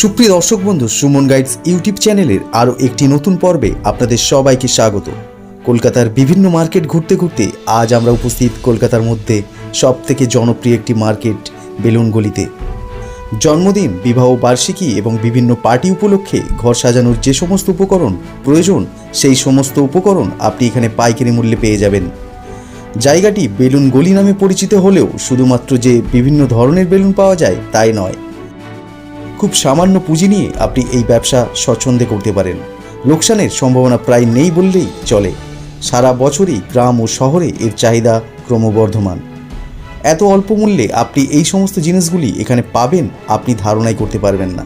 সুপ্রিয় দর্শক বন্ধু, সুমন গাইডস ইউটিউব চ্যানেলের আরও একটি নতুন পর্বে আপনাদের সবাইকে স্বাগত। কলকাতার বিভিন্ন মার্কেট ঘুরতে ঘুরতে আজ আমরা উপস্থিত কলকাতার মধ্যে সব থেকে জনপ্রিয় একটি মার্কেট, বেলুনগলিতে। জন্মদিন, বিবাহ বার্ষিকী এবং বিভিন্ন পার্টি উপলক্ষে ঘর সাজানোর যে সমস্ত উপকরণ প্রয়োজন, সেই সমস্ত উপকরণ আপনি এখানে পাইকারি মূল্যে পেয়ে যাবেন। জায়গাটি বেলুন গলি নামে পরিচিত হলেও শুধুমাত্র যে বিভিন্ন ধরনের বেলুন পাওয়া যায় তাই নয়। খুব সামান্য পুঁজি নিয়ে আপনি এই ব্যবসা স্বচ্ছন্দে করতে পারেন। লোকসানের সম্ভাবনা প্রায় নেই বললেই চলে। সারা বছরই গ্রাম ও শহরে এর চাহিদা ক্রমবর্ধমান। এত অল্প মূল্যে আপনি এই সমস্ত জিনিসগুলি এখানে পাবেন আপনি ধারণাই করতে পারবেন না।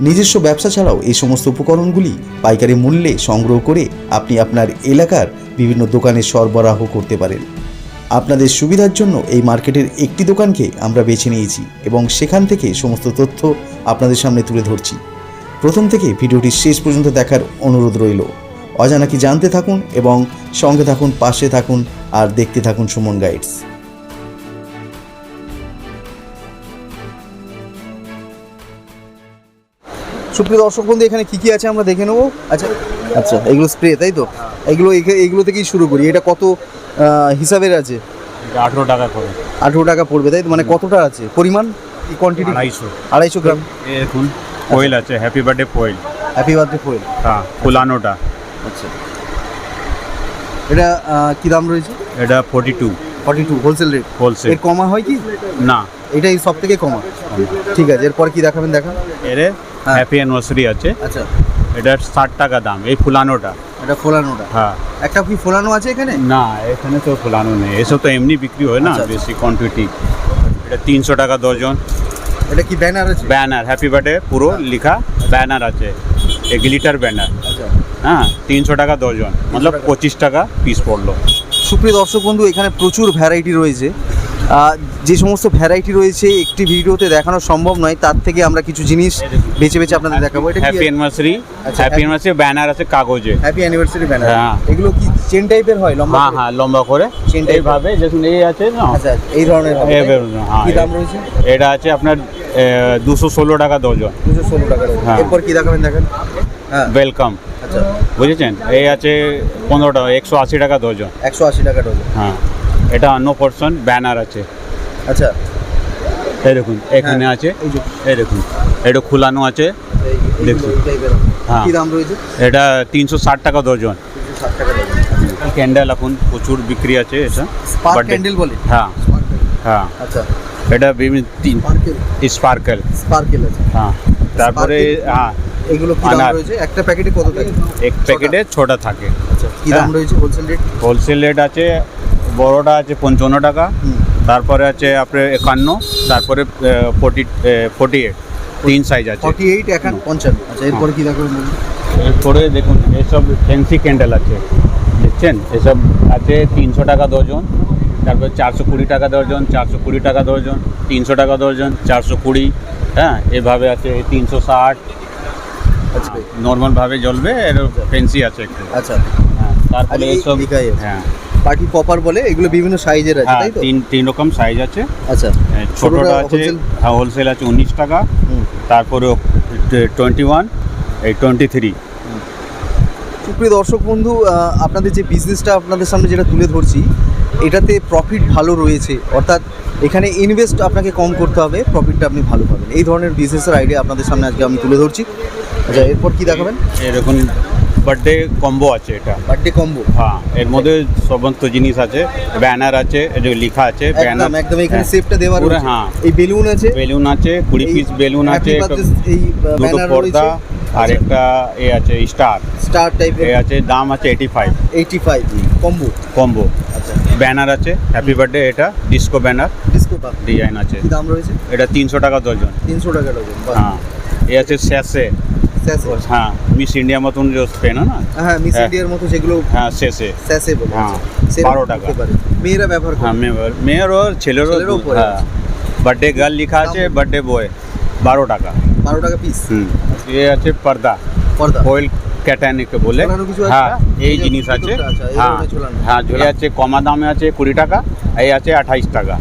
নিজস্ব ব্যবসা ছাড়াও এই সমস্ত উপকরণগুলি পাইকারি মূল্যে সংগ্রহ করে আপনি আপনার এলাকার বিভিন্ন দোকানে সরবরাহ করতে পারেন। আপনাদের সুবিধার জন্য এই মার্কেটের একটি দোকানকে আমরা বেছে নিয়েছি এবং সেখান থেকে সমস্ত তথ্য আপনাদের সামনে তুলে ধরছি। প্রথম থেকে ভিডিওটি শেষ পর্যন্ত দেখার অনুরোধ রইল। অজানা কি জানতে থাকুন এবং সঙ্গে থাকুন পাশে থাকুন আর দেখতে থাকুন সুমন গাইডস। সুপ্রিয় দর্শক বন্ধু এখানে কি কি আছে আমরা দেখে নেব? আচ্ছা আচ্ছা এগুলো স্প্রে তাই তো? এগুলো এখা- এগুলো থেকেই শুরু করি। এটা কত হিসাবের আছে? এটা আঠেরো টাকা করে। আঠেরো টাকা পড়বে তাই মানে কতটা আছে? পরিমাণ? কোয়ান্টিটি আড়াইশো। আড়াইশো গ্রাম। এ দেখুন কোয়েল আছে happy birthday Koel happy birthday foil হ্যাঁ ফুলানোটা। আচ্ছা। এটা কি দাম রয়েছে? এটা forty two forty two wholesale rate wholesale এর কমা হয় কি? না। এটাই সব থেকে কমা। ঠিক আছে এরপর কি দেখাবেন দেখা এর হ্যাঁ। হ্যাপি অ্যানিভার্সারি আছে। আচ্ছা। এটা ষাট টাকা দাম এই ফুলানোটা। এটা ফোলানোটা? হ্যাঁ। একটা কি ফোলানো আছে এখানে? না এখানে তো ফোলানো নেই। এসব তো এমনি বিক্রি হয় না আচ্ছা, আচ্ছা। বেশি কোয়ান্টিটি এটা তিনশো টাকা দর্জন এটা কি ব্যানার আছে? ব্যানার হ্যাপি বার্থডে পুরো লেখা ব্যানার আছে। এ গ্লিটার ব্যানার। আচ্ছা। হ্যাঁ তিনশো টাকা দর্জন মতলব পঁচিশ টাকা পিস পড়ল। সুপ্রিয় দর্শক বন্ধু এখানে প্রচুর ভ্যারাইটি রয়েছে। যে সমস্ত ভ্যারাইটি রয়েছে একটি ভিডিওতে দেখানো সম্ভব নয় তার থেকে আমরা কিছু জিনিস বেছে বেছে আপনাদের দেখাবো। এটা happy anniversary happy anniversary banner আছে কাগজে। হ্যাপি অ্যানিভার্সারি ব্যানার হ্যাঁ। এগুলো কি চেন টাইপের হয় লম্বা হ্যাঁ হ্যাঁ লম্বা করে। Chain type এইভাবে যেমন এই আছে না? আচ্ছা এই ধরনের? হ্যাঁ, কি দাম রয়েছে? এটা আছে আপনার দুশো ষোলো টাকা দর্জন দুশো ষোলো টাকা হ্যাঁ। এরপর কি দেখাবেন দেখেন? হ্যাঁ। ওয়েলকাম আচ্ছা। বুঝেছেন? এই আছে পনেরো টাকা একশো আশি টাকা দর্জন একশো আশি টাকা ডজন হ্যাঁ এটা অন্য পার্সন ব্যানার আছে। আচ্ছা। এই দেখুন এখানে হ্যাঁ, আছে। এই দেখুন এটা খোলানো আছে। দেখুন। হ্যাঁ। এটা তিনশো ষাট টাকা ডজন ক্যান্ডেল এখন প্রচুর বিক্রি আছে এটা। ক্যান্ডেল বলে? হ্যাঁ। হ্যাঁ। আচ্ছা। এটা বিভিন্ন তিন স্পার্কেল স্পার্কেল স্পার্কেল আছে। হ্যাঁ। তারপরে হ্যাঁ। এগুলো কি দাম রয়েছে? একটা প্যাকেটে কত থাকে? এক প্যাকেটে ছোটা থাকে। আচ্ছা কি দাম হ্যাঁ। রয়েছে হোলসেল রেট হোলসেল রেট আছে বড়টা আছে পঞ্চান্ন টাকা তারপরে আছে আপনার একান্ন তারপরে ফোর্টি ফোর্টি এইট তিন সাইজ আছে। ফর্টি এইট এখন পঞ্চান্ন। আচ্ছা এরপরে কি দেখাবেন এরপরে দেখুন এসব ফ্যান্সি ক্যান্ডেল আছে দেখছেন? এসব আছে তিনশো টাকা দর্জন তারপরে চারশো কুড়ি টাকা দর্জন চারশো কুড়ি টাকা দর্জন তিনশো টাকা দর্জন চারশো কুড়ি হ্যাঁ? এভাবে আছে তিনশো ষাট নর্মালভাবে জ্বলবে এর ফ্যান্সি আছে একটু। আচ্ছা। হ্যাঁ তারপরে আর এই এসব লিখাই আছে। হ্যাঁ। পার্টি কপার বলে এগুলো বিভিন্ন সাইজের আছে হ্যাঁ তাই তো? তিন তিন রকম সাইজ আছে। আচ্ছা। ছোটটা আছে হ্যাঁ হোলসেল আছে উনিশ টাকা। তারপরে টোয়েন্টি ওয়ান এই টোয়েন্টি থ্রি সুপ্রিয় দর্শক বন্ধু আপনাদের যে বিজনেসটা আপনাদের সামনে যেটা তুলে ধরছি এটাতে প্রফিট ভালো রয়েছে। অর্থাৎ এখানে ইনভেস্ট আপনাকে কম করতে হবে প্রফিটটা আপনি ভালো পাবেন। এই ধরনের বিজনেসের আইডিয়া আপনাদের সামনে আজকে আমি তুলে ধরছি। আচ্ছা এরপর কি দেখাবেন? এরকম বার্থডে কম্বো আছে এটা। বার্থডে কম্বো হ্যাঁ এর মধ্যে সমস্ত জিনিস আছে ব্যানার আছে যে লেখা আছে ব্যানার একদম এখানে সেফটা দেওয়া রয়েছে। হ্যাঁ। এই বেলুন আছে। বেলুন আছে কুড়ি এই পিস বেলুন আছে এই ব্যানার পর্দা রয়েছে। আর একটা এ আছে স্টার স্টার টাইপের এ আছে দাম আছে eighty five eighty five combo combo আচ্ছা। ব্যানার আছে হ্যাপি বার্থডে এটা ডিস্কো ব্যানার ডিসকো ডিজাইন আছে। দাম রয়েছে? এটা তিনশো টাকা দর্জন তিনশো টাকা ডজন হ্যাঁ। এ আছে স্যাসে হ্যাঁ মিস ইন্ডিয়া মতন যে পেন না? হ্যাঁ মিস। ইন্ডিয়ার মতো যেগুলো হ্যাঁ শেষে। স্যাসে বলে হ্যাঁ, বারো টাকা। মেয়েরা ব্যবহার করে। হ্যাঁ মেয়ের মেয়ের ওর ছেলেরও হ্যাঁ। বার্থডে গার্ল লেখা আছে বার্থডে বয় বারো টাকা। বারো টাকা পিস হুম এ আছে পর্দা। পর্দা। ফয়েল ক্যাটানিকে বলে? হ্যাঁ এই জিনিস আছে। হ্যাঁ হ্যাঁ ঝুলে আছে কমা দামে আছে কুড়ি টাকা এই আছে আঠাইশ টাকা।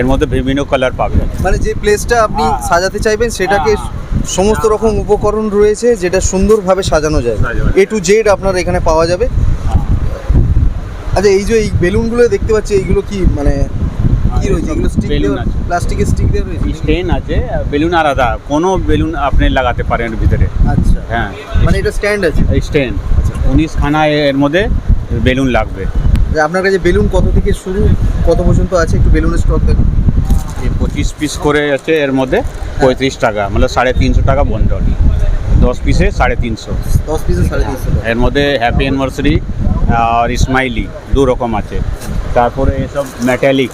এর মধ্যে বিভিন্ন কালার পাবেন। মানে যে প্লেসটা আপনি হ্যাঁ। সাজাতে চাইবেন সেটাকে হ্যাঁ। সমস্ত রকম উপকরণ রয়েছে যেটা সুন্দরভাবে সাজানো যায়। এ টু জেড আপনার এখানে পাওয়া যাবে। আচ্ছা এই যে এই বেলুনগুলো দেখতে পাচ্ছি এইগুলো কি মানে কি রয়েছে? এগুলো স্টিক বেলুন। প্লাস্টিকের স্টিক দেওয়া রয়েছে স্টেন আছে বেলুন আলাদা। কোনো বেলুন আপনি লাগাতে পারেন ভিতরে। আচ্ছা। হ্যাঁ। মানে এটা স্ট্যান্ড আছে? উনিশ খানা এর মধ্যে বেলুন লাগবে। আপনার কাছে বেলুন কত থেকে শুরু? কত পর্যন্ত আছে? একটু বেলুনের স্টক দেখুন এই পঁচিশ পিস করে আছে এর মধ্যে পঁয়ত্রিশ টাকা মানে সাড়ে তিনশো টাকা বন্ডল দশ পিসে সাড়ে তিনশো। দশ পিসে সাড়ে তিনশো এর মধ্যে হ্যাপি অ্যানিভার্সারি আর স্মাইলি দু রকম আছে। তারপরে এসব মেটালিক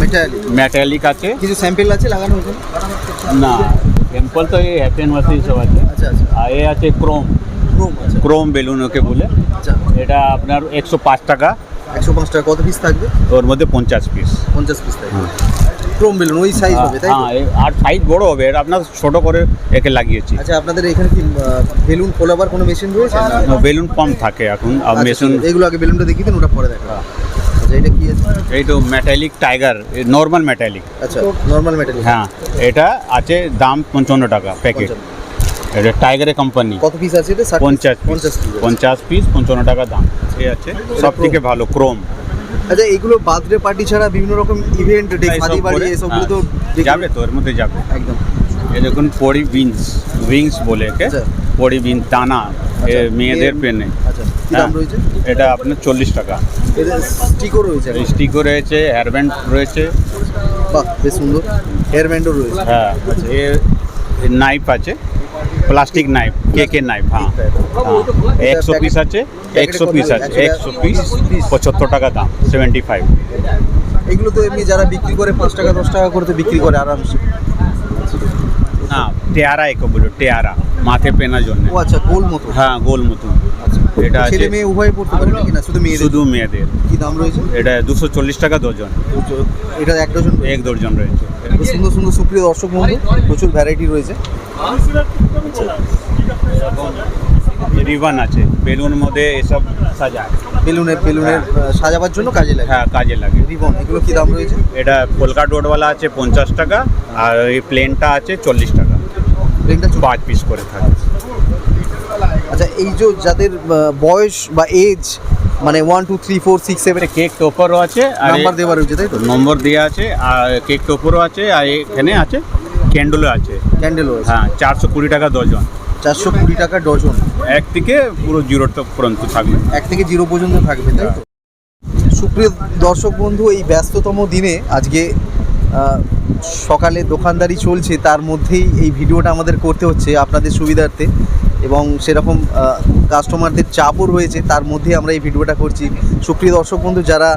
মেটালিক মেটালিক আছে? কিছু স্যাম্পেল আছে লাগানো না সিম্পল তো এই হ্যাপি অ্যানিভার্সারি সব আছে। আচ্ছা আচ্ছা। আর এ আছে ক্রোম ক্রোম আছে ক্রোম বেলুন ওকে বলে। আচ্ছা। এটা আপনার একশো পাঁচ টাকা। একশো পাঁচ টাকা কত পিস থাকবে? ওর মধ্যে পঞ্চাশ পিস পঞ্চাশ পিস থাকবে। ক্রোম বেলুন ওই সাইজ হবে তাই হ্যাঁ আর সাইজ বড় হবে এটা আপনার ছোট করে একে লাগিয়েছি। আচ্ছা আপনাদের এখানে কি বেলুন খোলাবার কোনো মেশিন রয়েছে? বেলুন কম থাকে এখন আর আচ্ছা, মেশিন এইগুলো আগে বেলুনটা দেখিয়ে দিন ওটা পরে দেখা হ্যাঁ। আচ্ছা এটা কি আছে? এই তো মেটালিক টাইগার নর্মাল মেটালিক আচ্ছা নর্মাল মেটাল হ্যাঁ এটা আছে দাম পঞ্চান্ন টাকা প্যাকেট এটা টাইগারের কোম্পানি কত পিস আছে এটা? পঞ্চাশ পঞ্চাশ পিস পঞ্চাশ পিস পঞ্চান্ন টাকা দাম। এ আছে। সব থেকে ভালো ক্রোম আচ্ছা এগুলো বার্থডে পার্টি ছাড়া বিভিন্ন রকম ইভেন্ট ডে শাদি বাড়ি এসবগুলো তো হ্যাঁ, যাবে তো এর মধ্যে যাবে। একদম। এই দেখুন পড়ি বিনস উইংস বলে একে আচ্ছা। পড়ি বিন এ আচ্ছা, মেয়েদের পেনে। আচ্ছা হ্যাঁ। রয়েছে? এটা আপনার চল্লিশ টাকা। স্টিকও রয়েছে। স্টিকও রয়েছে হেয়ার ব্যান্ড রয়েছে। বাহ বেশ সুন্দর। হেয়ার ব্যান্ডও রয়েছে। হ্যাঁ এ নাইফ আছে। প্লাস্টিক নাইফ কেকের নাইফ হ্যাঁ। হ্যাঁ। একশো পিস আছে একশো পিস আছে একশো পিস পঁচাত্তর টাকা দাম সেভেন্টি ফাইভ এগুলো তো এমনি যারা বিক্রি করে পাঁচ টাকা দশ টাকা করে তো বিক্রি করে আরামসে। না টেয়ারা একে বলো টেয়ারা মাথে পেনার জন্য। ও আচ্ছা গোল মতো। হ্যাঁ গোল মতন আচ্ছা এটা আছে। ছেলে মেয়ে উভয় পড়তে পারে নাকি না? শুধু মেয়েদের? শুধু মেয়েদের। কি দাম রয়েছে? এটা দুশো চল্লিশ টাকা ডজন এটা এক ডজন এক ডজন রয়েছে। সুন্দর সুন্দর সুপ্রিয় দর্শক বন্ধু প্রচুর ভ্যারাইটি রয়েছে। রিবান আছে বেলুন মধ্যে এসব সাজায়। বেলুনের বেলুনের সাজাবার জন্য কাজে লাগে? হ্যাঁ কাজে লাগে। রিবন এগুলো কি দাম রয়েছে? এটা কলকা ডোরওয়ালা আছে পঞ্চাশ টাকা আর এই প্লেনটা আছে চল্লিশ টাকা। প্লেনটা পাঁচ পিস করে থাকে। আচ্ছা এই যে যাদের বয়স বা এজ মানে one two three four six seven cake টপারও আছে আর নাম্বার দেওয়া রয়েছে তাই তো? নম্বর দেওয়া আছে আর কেক টপারও আছে আর এখানে আছে ক্যান্ডেলও আছে। ক্যান্ডেলও হ্যাঁ চারশো কুড়ি টাকা ডজন চারশো কুড়ি টাকা ডজন এক থেকে পুরো জিরো পর্যন্ত থাকবে। এক থেকে জিরো পর্যন্ত থাকবে তাই তো? সুপ্রিয় দর্শক বন্ধু এই ব্যস্ততম দিনে আজকে সকালে দোকানদারি চলছে তার মধ্যেই এই ভিডিওটা আমাদের করতে হচ্ছে আপনাদের সুবিধার্থে। এবং সেরকম কাস্টমারদের চাপও রয়েছে, তার মধ্যে আমরা এই ভিডিওটা করছি। সুপ্রিয় দর্শক বন্ধু, যারা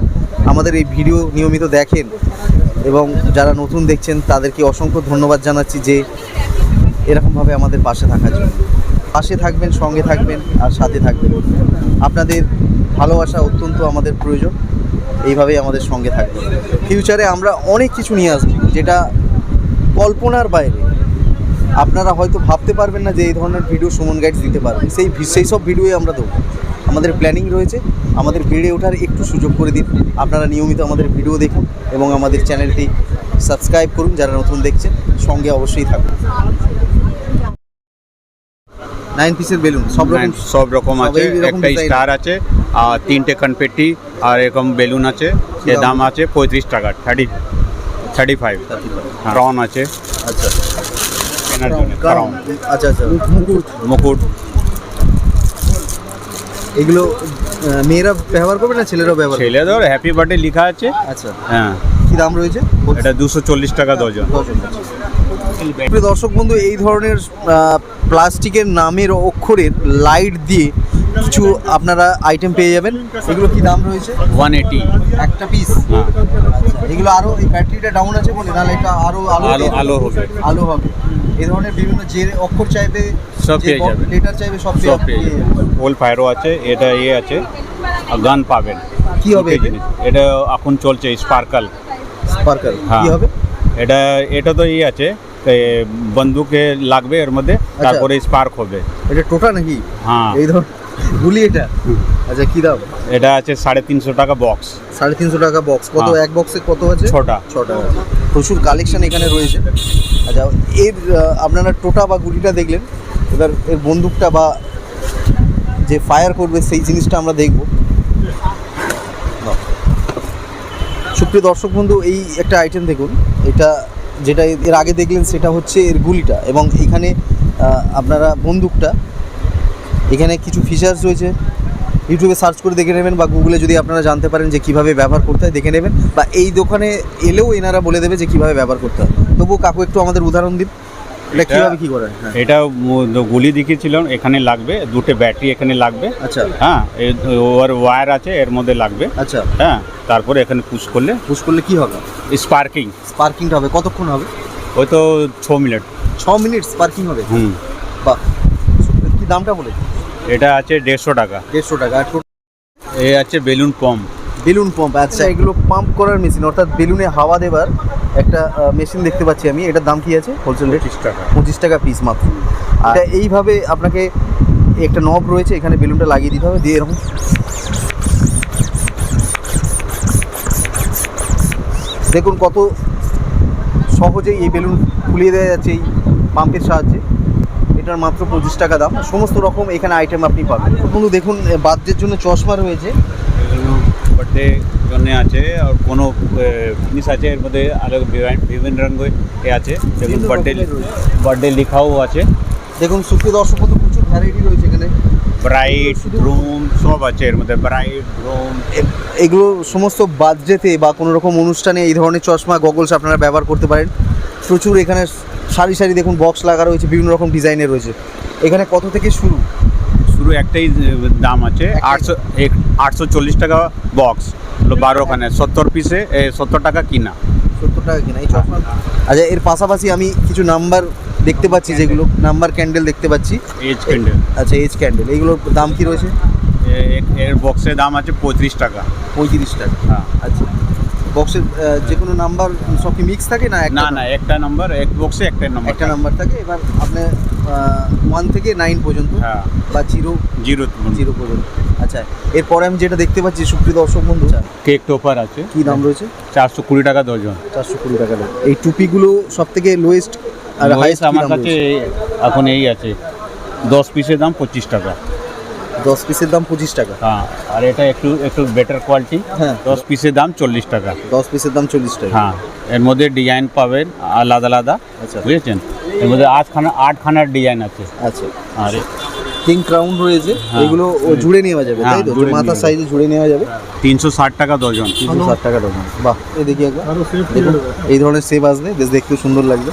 আমাদের এই ভিডিও নিয়মিত দেখেন এবং যারা নতুন দেখছেন, তাদেরকে অসংখ্য ধন্যবাদ জানাচ্ছি যে এরকমভাবে আমাদের পাশে থাকার জন্য। পাশে থাকবেন, সঙ্গে থাকবেন আর সাথে থাকবেন। আপনাদের ভালোবাসা অত্যন্ত আমাদের প্রয়োজন এইভাবেই আমাদের সঙ্গে থাকবেন। ফিউচারে আমরা অনেক কিছু নিয়ে আসব, যেটা কল্পনার বাইরে। আপনারা হয়তো ভাবতে পারবেন না যে এই ধরনের ভিডিও সুমন গাইডস দিতে পারবে। সেই সেই সব ভিডিওই আমরা দেবো। আমাদের প্ল্যানিং রয়েছে। আমাদের বেড়ে ওঠার একটু সুযোগ করে দিন। আপনারা নিয়মিত আমাদের ভিডিও দেখুন এবং আমাদের চ্যানেলটি সাবস্ক্রাইব করুন যারা নতুন দেখছেন। সঙ্গে অবশ্যই থাকুন। নাইন পিসের বেলুন সব রকম সব রকম আছে। একটা স্টার আছে আর তিনটে কনফেটি আর এরকম বেলুন আছে। এর দাম? আছে পঁয়ত্রিশ টাকা থার্টি থার্টি ফাইভ ক্রাউন আছে। আচ্ছা। কেনার জন্য ক্রাউন আচ্ছা আচ্ছা। মুকুট। মুকুট। এগুলো মেয়েরা ব্যবহার করবে না ছেলেরাও ব্যবহার? ছেলেদের হ্যাপি বার্থডে লেখা আছে। আচ্ছা। হ্যাঁ। কি দাম রয়েছে? এটা দুশো চল্লিশ টাকা ডজন। ডজন দর্শক বন্ধু এই ধরনের প্লাস্টিকের নামের অক্ষরের লাইট দিয়ে কিছু আপনারা আইটেম পেয়ে যাবেন। এগুলো কি দাম রয়েছে? ওয়ান এইটি একটা পিস হ্যাঁ। এগুলো আরও এই ব্যাটারিটা ডাউন আছে বলে নাহলে এটা আরও আলো আলো হবে। আলো হবে। এই ধরনের বিভিন্ন যে অক্ষর চাইবে সব পেয়ে যাবেন। লেটার চাইবে সব সব পেয়ে ওল ফায়ারও আছে এটা ইয়ে আছে গান পাবেন। কি হবে এটা? এখন চলছে স্পার্কাল স্পার্কার হ্যাঁ। কি হবে? এটা এটা তো ইয়ে আছে বন্দুকে লাগবে এর মধ্যে তারপরে স্পার্ক হবে। এটা টোটা নাকি? হ্যাঁ। এই ধর গুলি এটা? আচ্ছা কি দাম? এটা আছে সাড়ে তিনশো টাকা বক্স সাড়ে তিনশো টাকা বক্স কত হ্যাঁ। এক বক্সে কত আছে? ছটা। ছটা প্রচুর কালেকশন এখানে রয়েছে। আচ্ছা এর আপনারা টোটা বা গুলিটা দেখলেন। এবার এর বন্দুকটা বা যে ফায়ার করবে সেই জিনিসটা আমরা দেখব। নাও। সুপ্রিয় দর্শক বন্ধু এই একটা আইটেম দেখুন। এটা যেটা এর আগে দেখলেন সেটা হচ্ছে এর গুলিটা। এবং এখানে আপনারা বন্দুকটা এখানে কিছু ফিচার্স রয়েছে। ইউটিউবে সার্চ করে দেখে নেবেন বা গুগলে যদি আপনারা জানতে পারেন যে কীভাবে ব্যবহার করতে হয় দেখে নেবেন। বা এই দোকানে এলেও এনারা বলে দেবে যে কীভাবে ব্যবহার করতে হয়। তবুও কাকু একটু আমাদের উদাহরণ দিন। এটা কীভাবে কি করে হ্যাঁ। এটা গুলি দেখিয়েছিলাম এখানে লাগবে দুটো ব্যাটারি এখানে লাগবে। আচ্ছা। হ্যাঁ ওর ওয়্যার আছে এর মধ্যে লাগবে। আচ্ছা। হ্যাঁ তারপরে এখানে পুশ করলে পুশ করলে কি হবে? স্পার্কিং স্পার্কিংটা হবে। কতক্ষণ হবে? ওই তো ছ মিনিট ছ মিনিট স্পার্কিং হবে। হুম। বাহ। কি দামটা বলে এটা আছে দেড়শো টাকা। দেড়শো টাকা। আর এ আছে বেলুন পাম্প। বেলুন পাম্প আচ্ছা। এগুলো পাম্প করার মেশিন অর্থাৎ বেলুনে হাওয়া দেবার একটা মেশিন দেখতে পাচ্ছি আমি। এটার দাম কি আছে? হোলসেল রেট পঁচিশ টাকা। পঁচিশ টাকা পিস মাত্র। আর এটা এইভাবে আপনাকে একটা নব রয়েছে এখানে বেলুনটা লাগিয়ে দিতে হবে দিয়ে এরকম। দেখুন কত সহজেই এই বেলুন ফুলিয়ে দেওয়া যাচ্ছে এই পাম্পের সাহায্যে। এটার মাত্র পঁচিশ টাকা দাম। সমস্ত রকম এখানে আইটেম আপনি পাবেন। বন্ধু দেখুন বাদ্যের জন্য চশমা রয়েছে। বার্থডে জন্য আছে আর কোনো জিনিস আছে এর মধ্যে আলাদা বিভিন্ন- বিভিন্ন এ আছে। দেখুন বার্থডে বার্থডে লেখাও আছে। দেখুন সুপ্রিয় দর্শক বন্ধু প্রচুর ভ্যারাইটি রয়েছে এখানে। ব্রাইট রুম সব আছে এর মধ্যে। ব্রাইট রুম এগুলো সমস্ত বার্থডেতে বা কোনো রকম অনুষ্ঠানে এই ধরনের চশমা গগলস আপনারা ব্যবহার করতে পারেন। প্রচুর এখানে সারি সারি দেখুন বক্স লাগা রয়েছে বিভিন্ন রকম ডিজাইনের রয়েছে। এখানে কত থেকে শুরু? শুরু একটাই দাম আছে আটশো আটশো চল্লিশ টাকা বক্স বারোখানে সত্তর পিসে সত্তর টাকা কিনা। সত্তর টাকা কিনা এই চশমা। আচ্ছা এর পাশাপাশি আমি কিছু নাম্বার দেখতে পাচ্ছি যেগুলো নাম্বার ক্যান্ডেল দেখতে পাচ্ছি। এজ ক্যান্ডেল আচ্ছা এজ ক্যান্ডেল এইগুলোর দাম কি রয়েছে? এর বক্সের দাম আছে পঁয়ত্রিশ টাকা। পঁয়ত্রিশ টাকা। হ্যাঁ। আচ্ছা। বক্সের যে কোনো নাম্বার সব কি মিক্স থাকে না না না একটা নাম্বার এক বক্সে একটা নাম্বার একটা নাম্বার থাকে। এবার আপনি ওয়ান থেকে নাইন পর্যন্ত হ্যাঁ। বা জিরো জিরো জিরো পর্যন্ত। আচ্ছা এরপরে আমি যেটা দেখতে পাচ্ছি সুপ্রিয় দর্শক বন্ধু কেক টোপার আছে। কি দাম রয়েছে? চারশো কুড়ি টাকা দর্জন চারশো কুড়ি টাকা এই টুপিগুলো সব থেকে লোয়েস্ট আর হাইস্ট আমার কাছে এখন এই আছে। দশ পিসের দাম পঁচিশ টাকা। দশ পিসের দাম পঁচিশ টাকা। হ্যাঁ আর এটা একটু একটু বেটার কোয়ালিটি হ্যাঁ। দশ পিসের দাম চল্লিশ টাকা। দশ পিসের দাম চল্লিশ টাকা। হ্যাঁ এর মধ্যে ডিজাইন পাবেন আলাদা আলাদা আচ্ছা। বুঝেছেন? এর মধ্যে আটখানা আটখানার ডিজাইন আছে। আচ্ছা। আর কিং ক্রাউন রয়েছে হ্যাঁ। এগুলো ও জুড়ে নেওয়া যাবে হ্যাঁ, তাই তো? জুড়ে মাথার সাইজে জুড়ে নেওয়া যাবে। তিনশো ষাট টাকা দর্জন তিনশো ষাট টাকা ডজন বাহ এই দেখি একবার এই ধরনের সেভ আসবে বেশ দেখতে সুন্দর লাগবে।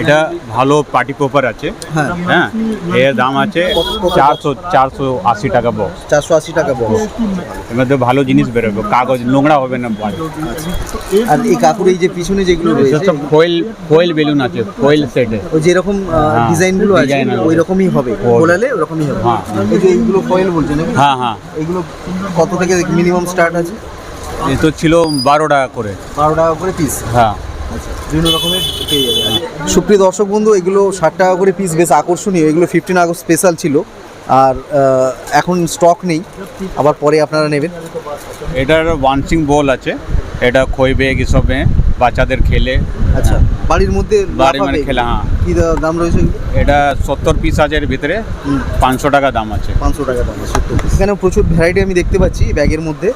এটা ভালো পার্টি পেপার আছে। হ্যাঁ। হ্যাঁ এর দাম আছে চারশো চারশো আশি টাকা বক্স চারশো আশি টাকা বক্স এর মধ্যে ভালো জিনিস বেরোবে কাগজ নোংরা হবে না আর এই কাকুর এই যে পিছনে যেগুলো রয়েছে সব ফয়েল ফয়েল বেলুন আছে ফয়েল সেটে ওই যেরকম হ্যাঁ, ডিজাইনগুলো আছে। ওই রকমই হবে ও। গোলালে ওরকমই হবে। হ্যাঁ। এই যে এইগুলো ফয়েল বলছেন নাকি? হ্যাঁ হ্যাঁ। এগুলো কত থেকে মিনিমাম স্টার্ট আছে? এ তো ছিল বারো টাকা করে। বারো টাকা করে পিস হ্যাঁ। আচ্ছা বিভিন্ন রকমের পেয়ে যাবে। সুপ্রিয় দর্শক বন্ধু এগুলো ষাট টাকা করে পিস বেশ আকর্ষণীয়। এগুলো ফিফটিন আগস্ট স্পেশাল ছিল। আর এখন স্টক নেই। আবার পরে আপনারা নেবেন। এটার ওয়ানসিং বল আছে। এটা খই বেগ এসবে বাচ্চাদের খেলে। আচ্ছা বাড়ির মধ্যে বাড়ির মানে। খেলা, হ্যাঁ। কি দাম রয়েছে এটা সত্তর পিস আছে এর ভিতরে। পাঁচশো টাকা দাম আছে। পাঁচশো টাকা দাম সত্তর piece। এখানে প্রচুর ভ্যারাইটি আমি দেখতে পাচ্ছি ব্যাগের মধ্যে।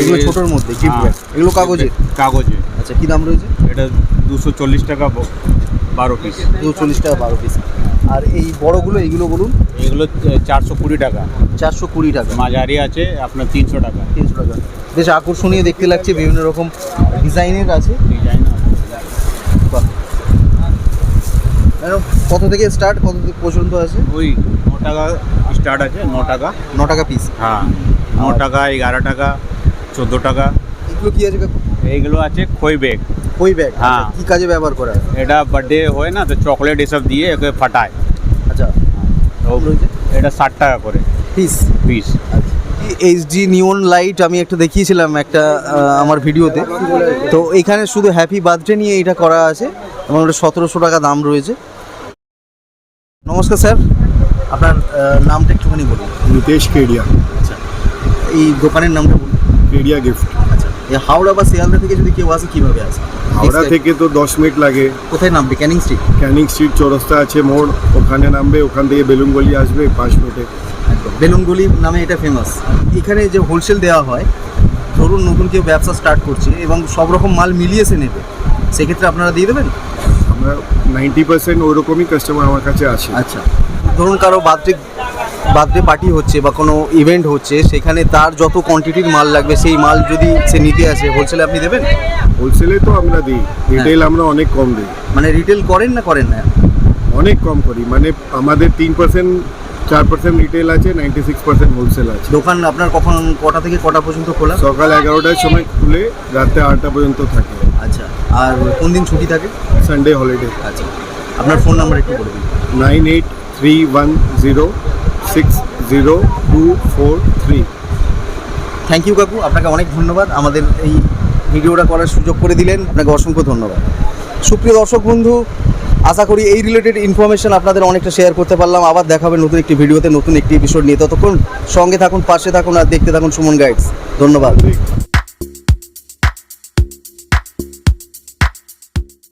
এগুলো ছোটোর মধ্যে গিফট হ্যাঁ। ব্যাগ এগুলো কাগজের কাগজে? আচ্ছা কি দাম রয়েছে? এটা দুশো চল্লিশ টাকা বারো পিস দুশো চল্লিশ টাকা বারো পিস আর এই বড়গুলো এইগুলো বলুন? এগুলো চারশো কুড়ি টাকা। চারশো কুড়ি টাকা। মাঝারি আছে আপনার তিনশো টাকা। তিনশো টাকা। বেশ আকর্ষণীয় দেখতে লাগছে বিভিন্ন রকম ডিজাইনের আছে। ডিজাইন। কত থেকে স্টার্ট কত থেকে পর্যন্ত আছে? ওই ন টাকা স্টার্ট আছে ন টাকা ন টাকা পিস হ্যাঁ ন টাকা এগারো টাকা। চোদ্দ টাকা। এগুলো কি আছে? কাকু এইগুলো আছে খই বেগ কই ব্যাগ হ্যাঁ। কি কাজে ব্যবহার করা হয়? এটা বার্থডে হয় না তো চকলেট এসব দিয়ে একে ফাটায়। আচ্ছা। এটা ষাট টাকা করে। Piece piece HD neon light আমি একটা দেখিয়েছিলাম একটা আমার ভিডিওতে। তো এখানে শুধু হ্যাপি বার্থডে নিয়ে এটা করা আছে এবং ওটা সতেরোশো টাকা দাম রয়েছে। নমস্কার স্যার। আপনার নামটা একটুখানি বলুন। নিতেশ কেডিয়া। আচ্ছা। এই দোকানের নামটা বলুন। কেডিয়া গিফট আচ্ছা হাওড়া বা শিয়ালদা থেকে যদি কেউ আসে কীভাবে আসে? হাওড়া থেকে তো দশ মিনিট লাগে। কোথায় নামবে? ক্যানিং স্ট্রিট ক্যানিং স্ট্রিট চৌরাস্তা আছে মোড়। ওখানে নামবে ওখান থেকে বেলুনগলি আসবে পাঁচ মিনিটে। বেলুনগুলি নামে এটা ফেমাস এখানে যে হোলসেল দেওয়া হয় ধরুন নতুন কেউ ব্যবসা স্টার্ট করছে এবং সব রকম মাল মিলিয়ে সে নেবে সেক্ষেত্রে আপনারা দিয়ে দেবেন? আমরা নাইনটি পার্সেন্ট ওইরকমই কাস্টমার আমার কাছে আছে আচ্ছা। ধরুন কারও বার্থডে বার্থডে পার্টি হচ্ছে বা কোনো ইভেন্ট হচ্ছে সেখানে তার যত কোয়ান্টিটির মাল লাগবে সেই মাল যদি সে নিতে আসে হোলসেলে আপনি দেবেন? হোলসেলে তো আমরা দিই। রিটেল আমরা অনেক কম দিই। মানে রিটেল করেন না করেন না? অনেক কম করি। মানে আমাদের তিন পার্সেন্ট চার পার্সেন্ট রিটেল আছে নাইনটি সিক্স পার্সেন্ট হোলসেল আছে। দোকান আপনার কখন কটা থেকে কটা পর্যন্ত খোলা? সকাল এগারোটার সময় খুলে রাতে আটটা পর্যন্ত থাকে। আচ্ছা আর কোন দিন ছুটি থাকে? সানডে হলিডে আচ্ছা আপনার ফোন নাম্বার একটু বলে দিন। Nine eight three one zero six zero two four three thank you কাকু। আপনাকে অনেক ধন্যবাদ। আমাদের এই ভিডিওটা করার সুযোগ করে দিলেন। আপনাকে অসংখ্য ধন্যবাদ। সুপ্রিয় দর্শক বন্ধু, আশা করি এই রিলেটেড ইনফরমেশন আপনাদের অনেকটা শেয়ার করতে পারলাম। আবার দেখাবে নতুন একটি ভিডিওতে, নতুন একটি এপিসোড নিয়ে। ততক্ষণ সঙ্গে থাকুন, পাশে থাকুন আর দেখতে থাকুন সুমন গাইডস ধন্যবাদ।